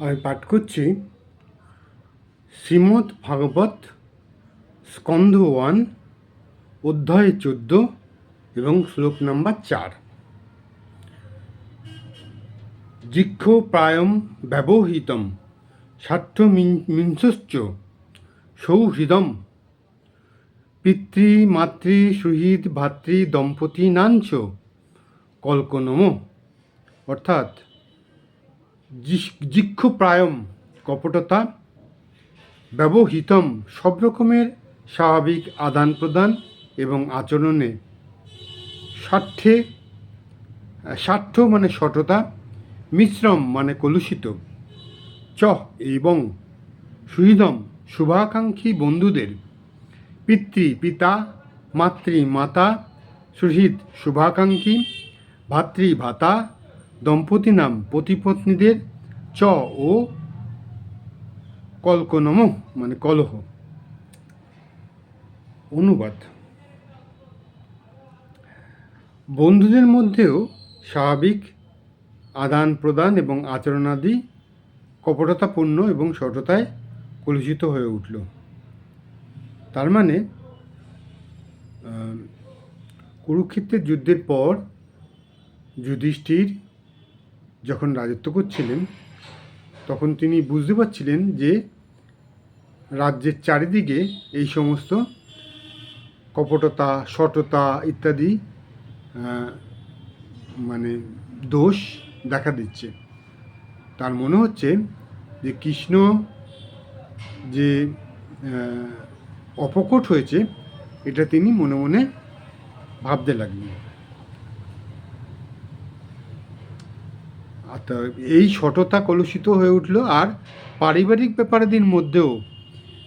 আমি পাঠ করছি শ্রীমৎ ভাগবত স্কন্ধ ওয়ান, অধ্যায় চোদ্দ এবং শ্লোক নাম্বার চার। জিক্ষ প্রায়ম ব্যবহৃতম স্বার্থ মিংসশ্চ সৌহৃদম পিতৃ মাতৃ সুহৃদ ভাতৃ দম্পতি নাঞ্চ কল্কনম অর্থাৎ জিক্ষ প্রায়ম কপটতা, ব্যবহৃতম সব রকমের স্বাভাবিক আদান প্রদান এবং আচরণে স্বার্থে, স্বার্থ মানে সততা, মিশ্রম মানে কলুষিত। চ এবং সুহৃদম শুভাকাঙ্ক্ষী বন্ধুদের। পিতৃ পিতা, মাতৃ মাতা, সুহৃদ শুভাকাঙ্ক্ষী, ভাতৃ ভাতা দম্পতি নাম পতিপত্নীদের চ ও কলকনম মানে কলহ। অনুবাদ। বন্ধুদের মধ্যেও স্বাভাবিক আদান প্রদান এবং আচরণাদি কপটতাপূর্ণ এবং সততায় কলুষিত হয়ে উঠল। তার মানে কুরুক্ষেত্রের যুদ্ধের পর যুধিষ্ঠির যখন রাজত্ব করছিলেন, তখন তিনি বুঝতে পারছিলেন যে রাজ্যের চারিদিকে এই সমস্ত কপটতা সটতা ইত্যাদি মানে দোষ দেখা দিচ্ছে। তার মনে হচ্ছে যে কৃষ্ণ যে অপকট হয়েছে, এটা তিনি মনে মনে ভাবতে লাগলেন। এই সটতা কলুষিত হয়ে উঠল আর পারিবারিক ব্যাপারাদির মধ্যেও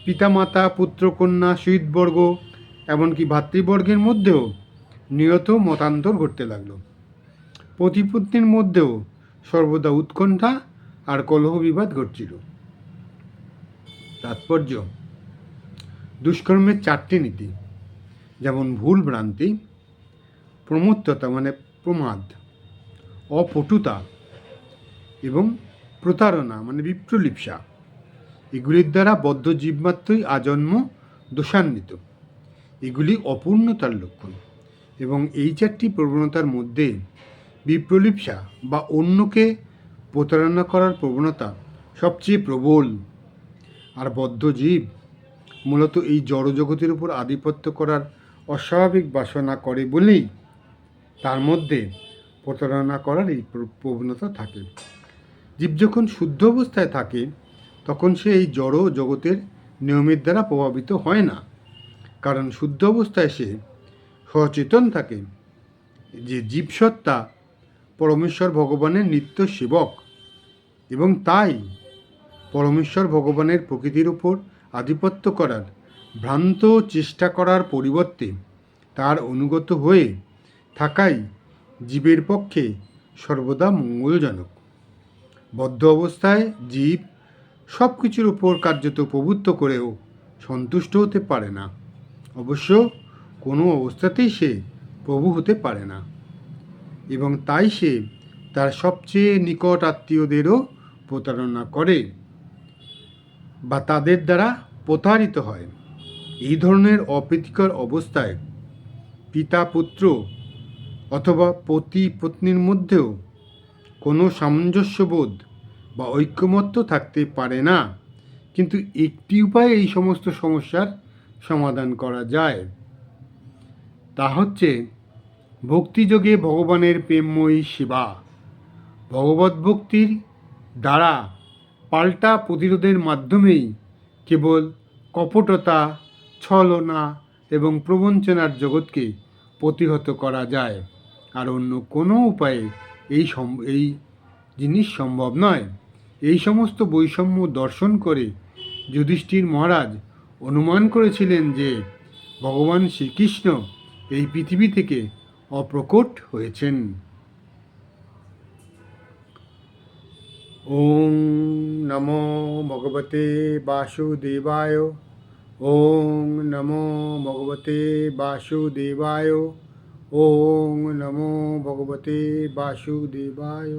পিতামাতা, পুত্রকন্যা শহীদবর্গ এমনকি ভাতৃবর্গের মধ্যেও নিয়ত মতান্তর ঘটতে লাগল। পতিপত্নীর মধ্যেও সর্বদা উৎকণ্ঠা আর কলহ বিবাদ ঘটছিল। তাৎপর্য, দুষ্কর্মের চারটি নীতি, যেমন ভুল ভ্রান্তি, প্রমত্ততা মানে প্রমাদ, অপটুতা এবং প্রতারণা মানে বিপ্রলিপসা। এগুলির দ্বারা বদ্ধ জীবমাত্রই আজন্ম দোষান্বিত। এগুলি অপূর্ণতার লক্ষণ এবং এই চারটি প্রবণতার মধ্যে বিপ্রলিপসা বা অন্যকে প্রতারণা করার প্রবণতা সবচেয়ে প্রবল। আর বদ্ধ জীব মূলত এই জড়জগতের উপর আধিপত্য করার অস্বাভাবিক বাসনা করে বলেই তার মধ্যে প্রতারণা করার এই প্রবণতা থাকে। জীব যখন শুদ্ধ অবস্থায় থাকে, তখন সে এই জড় জগতের নিয়মের দ্বারা প্রভাবিত হয় না। কারণ শুদ্ধ অবস্থায় সে সচেতন থাকে যে জীবসত্তা পরমেশ্বর ভগবানের নিত্য সেবক এবং তাই পরমেশ্বর ভগবানের প্রকৃতির উপর আধিপত্য করার, ভ্রান্ত চেষ্টা করার পরিবর্তে তার অনুগত হয়ে থাকাই জীবের পক্ষে সর্বদা মঙ্গলজনক। বদ্ধ অবস্থায় জীব সব কিছুর উপর কার্যত প্রভুত্ব করেও সন্তুষ্ট হতে পারে না। অবশ্য কোনো অবস্থাতেই সে প্রভু হতে পারে না। এবং তাই সে তার সবচেয়ে নিকট আত্মীয়দেরও প্রতারণা করে বা তাদের দ্বারা প্রতারিত হয়। এই ধরনের অপ্রীতিকর অবস্থায় পিতা পুত্র অথবা পতি পত্নীর মধ্যেও কোনো সামঞ্জস্যবোধ বা ঐক্যমত্য থাকতে পারে না। কিন্তু একটি উপায়ে এই সমস্ত সমস্যার সমাধান করা যায়। তা হচ্ছে, ভক্তিযোগে ভগবানের প্রেমময়ী সেবা। ভগবত ভক্তির দ্বারা পাল্টা প্রতিরোধের মাধ্যমেই কেবল কপটতা, ছলনা এবং প্রবঞ্চনার জগৎকে প্রতিহত করা যায়। আর অন্য কোনো উপায়ে এই এই জিনিস সম্ভব নয়। এই সমস্ত বৈষম্য দর্শন করে যুধিষ্ঠির মহারাজ অনুমান করেছিলেন যে ভগবান শ্রীকৃষ্ণ এই পৃথিবী থেকে অপ্রকট হয়েছেন। ওম নমো ভগবতে বাসুদেবায় ওং নমো ভগবতে বাসুদেবায় ওং নমো ভগবতে বাসুদেবায়